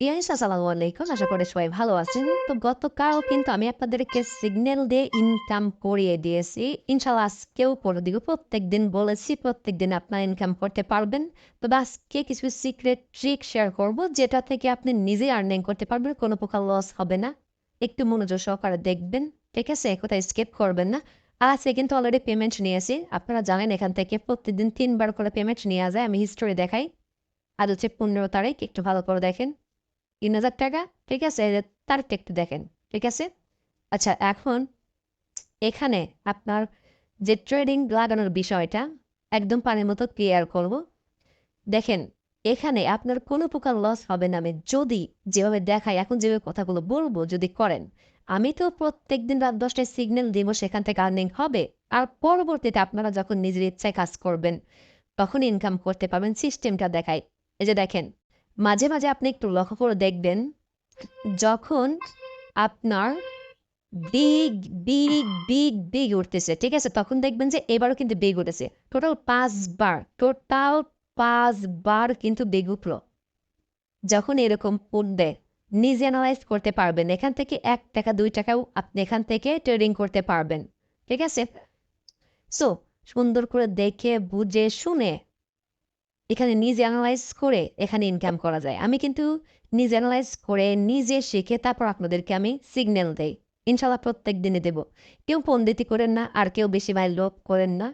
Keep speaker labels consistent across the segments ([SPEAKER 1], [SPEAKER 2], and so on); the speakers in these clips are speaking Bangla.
[SPEAKER 1] ইয়াস আসসালামু আলাইকুম। আশা করি সবাই ভালো আছেন। তো গতকাল কিন্তু আমি আপনাদেরকে সিগন্যাল দিয়ে ইনকাম করিয়ে দিয়েছি। ইনশাআল্লাহ আজকেও করে দিব। প্রত্যেকদিন বলেছি প্রত্যেকদিন আপনারা ইনকাম করতে পারবেন। তবে আজকে কিছু সিক্রেট ট্রিক শেয়ার করব যেটা থেকে আপনি নিজেই আর্নিং করতে পারবেন। কোনো প্রকার লস হবে না। একটু মনোযোগ সহকারে দেখবেন। ঠিক আছে? কোথাও স্কিপ করবেন না। আর আজকে কিন্তু অলরেডি পেমেন্ট নিয়েছি। আপনারা জানেন এখান থেকে প্রতিদিন তিনবার করে পেমেন্ট নেয়া যায়। আমি হিস্টোরি দেখাই। আজ হচ্ছে ১৫ তারিখ। একটু ভালো করে দেখেন। ৳৩,০০০ ঠিক আছে? এই যে তারিখটা একটু দেখেন। ঠিক আছে? আচ্ছা এখন এখানে আপনার যে ট্রেডিং লাগানোর বিষয়টা একদম পানির মতো ক্লিয়ার করব। দেখেন এখানে আপনার কোনো প্রকার লস হবে না আমি যদি যেভাবে দেখাই এখন যেভাবে কথাগুলো বলব যদি করেন। আমি তো প্রত্যেকদিন রাত ১০ টায় সিগন্যাল দিব সেখান থেকে আর্নিং হবে। আর পরবর্তীতে আপনারা যখন নিজের ইচ্ছায় কাজ করবেন তখন ইনকাম করতে পারবেন সিস্টেমটা দেখাই। এই যে দেখেন মাঝে, মাঝে আপনি একটু লক্ষ্য করে দেখবেন যখন আপনার বিগ, বিগ, বিগ, বিগ উঠতেছে। ঠিক আছে? তখন দেখবেন যে এবারও কিন্তু বেগ উঠেছে। টোটাল ৫ বার, টোটাল ৫ বার কিন্তু বেগ উঠল। যখন এরকম উঠবে নিজে অ্যানালাইজ করতে পারবেন। এখান থেকে এক টাকা দুই টাকাও আপনি এখান থেকে ট্রেডিং করতে পারবেন। ঠিক আছে? সো সুন্দর করে দেখে বুঝে শুনে এখানে নিজে অ্যানালাইজ করে এখানে ইনকাম করা যায়। আমি কিন্তু নিজে অ্যানালাইজ করে নিজে শিখে তারপর আপনাদেরকে আমি সিগন্যাল দেই। ইনশাল্লাহ প্রত্যেক দিনে দেব। কেউ পণ্ডিতি করেন না আর কেউ বেশি ভাই লোভ করেন না।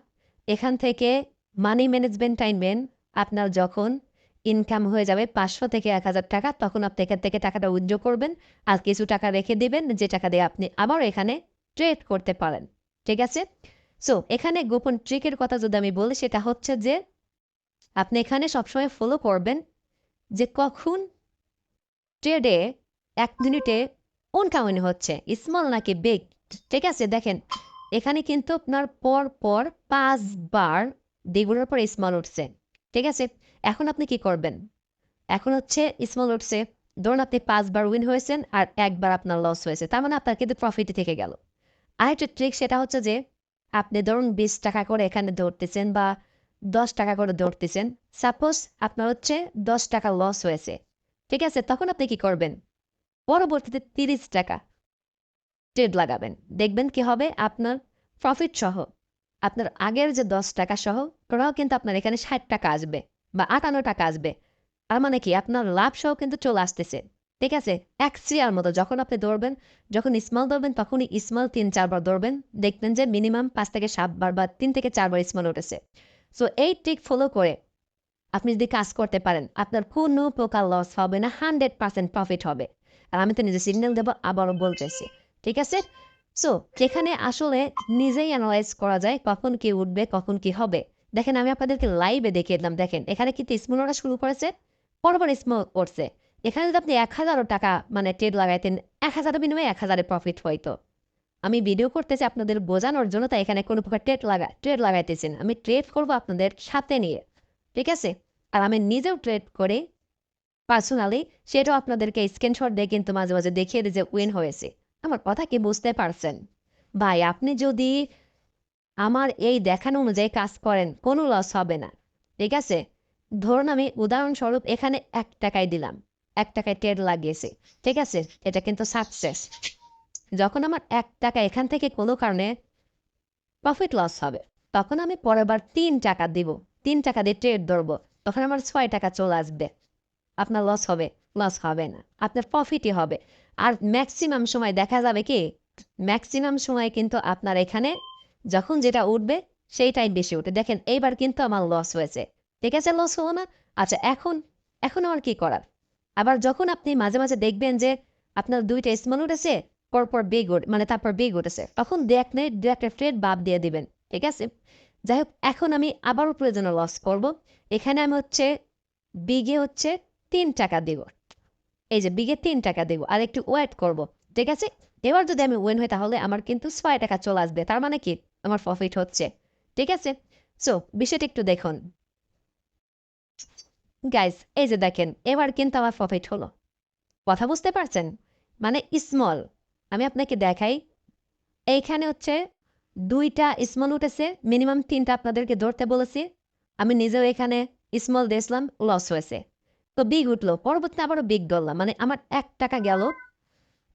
[SPEAKER 1] এখান থেকে মানি ম্যানেজমেন্ট টাইমেন আপনার যখন ইনকাম হয়ে যাবে ৳৫০০ থেকে ৳১,০০০ তখন আপনি এখান থেকে টাকাটা উইথড্র করবেন। আর কিছু টাকা রেখে দিবেন যে টাকা দিয়ে আপনি আবার এখানে ট্রেড করতে পারেন। ঠিক আছে? সো এখানে গোপন ট্রিকের কথা যদি আমি বলি সেটা হচ্ছে যে আপনি এখানে সবসময় ফলো করবেন যে কখন ট্রেডে এক মিনিটে কোন কাউন্ট হচ্ছে স্মল নাকি বিগ। ঠিক আছে? দেখেন এখানে কিন্তু আপনার পর, পর ৫ বার দ্বিগুণের পর স্মল উঠছে। ঠিক আছে? এখন আপনি কি করবেন? এখন হচ্ছে স্মল উঠছে। ধরুন আপনি ৫ বার উইন হয়েছেন আর একবার আপনার লস হয়েছে। তার মানে আপনার কিন্তু প্রফিটই থেকে গেল। আরেকটা ট্রিক সেটা হচ্ছে যে আপনি ধরুন ৳২০ করে এখানে ধরতেছেন বা ৳১০ করে ধরতেছেন। সাপোজ আপনার হচ্ছে ৳১০ লস হয়েছে। ঠিক আছে? তখন আপনি কি করবেন? পরবর্তীতে ৳৩০ ট্রেড লাগাবেন। দেখবেন কি হবে আপনার প্রফিট সহ, আপনার আগের যে ৳১০ সহ টোটাল কিন্তু আপনার এখানে ৳৬০ আসবে বা ৳৫৮ আসবে। তার মানে কি আপনার লাভ সহ কিন্তু চলে আসতেছে। ঠিক আছে? এক চেয়ার মতো যখন আপনি দৌড়বেন, যখন স্মল ধরবেন তখনই স্মল ৩-৪ বার ধরবেন। দেখবেন যে মিনিমাম পাঁচ থেকে ৭ বার বা তিন থেকে ৪ বার স্মল উঠেছে। সো এই ট্রিক ফলো করে আপনি যদি কাজ করতে পারেন আপনার কোনো প্রকার লস হবে না 100% প্রফিট হবে। আর আমি তো নিজে সিগন্যাল দেব আবারও বলতেছি। ঠিক আছে? সো যেখানে আসলে নিজেই অ্যানালাইজ করা যায় কখন কি উঠবে, কখন কি হবে। দেখেন আমি আপনাদেরকে লাইভে দেখিয়ে দিলাম দেখেন এখানে কিন্তু স্মল ওঠা শুরু করেছে, পরপর স্মল করছে এখানে যদি আপনি ৳১,০০০ মানে ট্রেড লাগাইতেন ১,০০০ এর বিনিময়ে ১,০০০ এর প্রফিট হইতো। আমি ভিডিও করতেছি আপনাদের বোঝানোর জন্য তাই এখানে কোনো প্রকার ট্রেড লাগা ট্রেড লাগাইতেছি না। আমি ট্রেড করব আপনাদের সাথে নিয়ে। ঠিক আছে? আর আমি নিজেও ট্রেড করে পার্সোনালি সেটাও আপনাদেরকে স্ক্রিনশট দিয়ে কিন্তু মাঝে, মাঝে দেখিয়ে দিই যে উইন হয়েছে। আমার কথা কি বুঝতে পারছেন? ভাই আপনি যদি আমার এই দেখানো অনুযায়ী কাজ করেন কোনো লস হবে না। ঠিক আছে? ধরুন আমি উদাহরণস্বরূপ এখানে এক টাকায় দিলাম। এক টাকায় ট্রেড লাগিয়েছি। ঠিক আছে? এটা কিন্তু সাকসেস। যখন আমার এক টাকা এখান থেকে কোনো কারণে প্রফিট লস হবে তখন আমি পরের বার ৳৩ দিব। তিন টাকা দিয়ে ট্রেড ধরব। তখন আমার ছয় টাকা চলে আসবে। আপনার লস হবে? লস হবে না। আপনার প্রফিটই হবে। আর ম্যাক্সিমাম সময় দেখা যাবে কি ম্যাক্সিমাম সময় কিন্তু আপনার এখানে যখন যেটা উঠবে সেইটাই বেশি উঠে। দেখেন এইবার কিন্তু আমার লস হয়েছে। ঠিক আছে লস হলো না? আচ্ছা এখন, এখন আমার কি করার? আবার যখন আপনি মাঝে, মাঝে দেখবেন যে আপনার দুইটা স্মল উঠেছে পরপর বিগ উঠ মানে তারপর বিগ উঠেছে। তখন দেখলে ২-১ টা ট্রেড বাদ দিয়ে দিবেন। ঠিক আছে? যাই হোক, এখন আমি আবারও প্রয়োজনে লস করব। এখানে আমি হচ্ছে বিগে হচ্ছে ৳৩ দিব। এই যে বিগে ৳৩ দিব। আর একটু ওয়েট করব। ঠিক আছে? এবার যদি আমি উইন হই, তাহলে আমার কিন্তু ৳৬ চলে আসবে। তার মানে কি? আমার প্রফিট হচ্ছে। ঠিক আছে? সো বিষয়টা একটু দেখুন। গাইস এই যে দেখেন, এবার কিন্তু আমার প্রফিট হলো। কথা বুঝতে পারছেন? মানে স্মল আমি আপনাকে দেখাই। এইখানে হচ্ছে দুইটা স্মল উঠেছে। মিনিমাম তিনটা আপনাদেরকে ধরতে বলেছি। আমি নিজেও এখানে স্মল দিয়েছিলাম লস হয়েছে। তো বিগ উঠল পরবর্তী আবারও বিগ ধরলাম মানে আমার এক টাকা গেল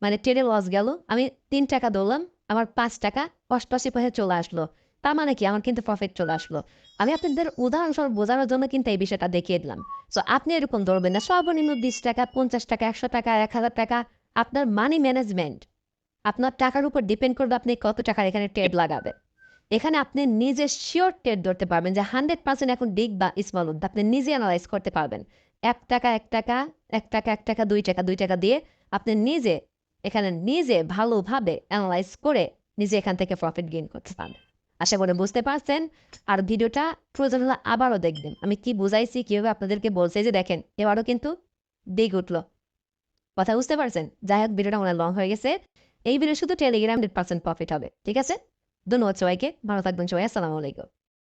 [SPEAKER 1] মানে ট্রেডে লস গেল আমি তিন টাকা ধরলাম, আমার পাঁচ টাকা অষ্টআশি পয়সা চলে আসলো তার মানে কি আমার কিন্তু প্রফিট চলে আসলো আমি আপনাদের উদাহরণস্বরূপ বোঝানোর জন্য কিন্তু এই বিষয়টা দেখিয়ে দিলাম সো আপনি এরকম ধরবেন না, সর্বনিম্ন বিশ টাকা, পঞ্চাশ টাকা, একশো টাকা, এক হাজার টাকা, আপনার মানি ম্যানেজমেন্ট আপনার টাকার উপর ডিপেন্ড করবে আপনি কত টাকার এখানে ট্রেড লাগাবে এখানে আপনি নিজে শিওর ট্রেড ধরতে পারবেন যে হান্ড্রেড পার্সেন্ট এখন বিগ বা স্মল উঠবে আপনি নিজে অ্যানালাইজ করতে পারবেন। এক টাকা এক টাকা এক টাকা এক টাকা, দুই টাকা দুই টাকা দিয়ে আপনি নিজে, এখানে নিজে ভালোভাবে অ্যানালাইজ করে নিজে এখান থেকে প্রফিট গেইন করতে পারবেন। আশা করে বুঝতে পারছেন। আর ভিডিওটা প্রয়োজন হলে আবারও দেখবেন। আমি কি বুঝাইছি, কীভাবে আপনাদেরকে বলছে যে দেখেন, এবারও কিন্তু বিগ উঠল। কথা বুঝতে পারছেন? যাই হোক, ভিডিওটা অনেক লং হয়ে গেছে। এই ভিডিও শুধু টেলিগ্রাম হান্ড্রেড পার্সেন্ট প্রফিট হবে, ঠিক আছে? ধন্যবাদ সবাইকে, ভালো থাকবেন সবাই, আসসালামু আলাইকুম।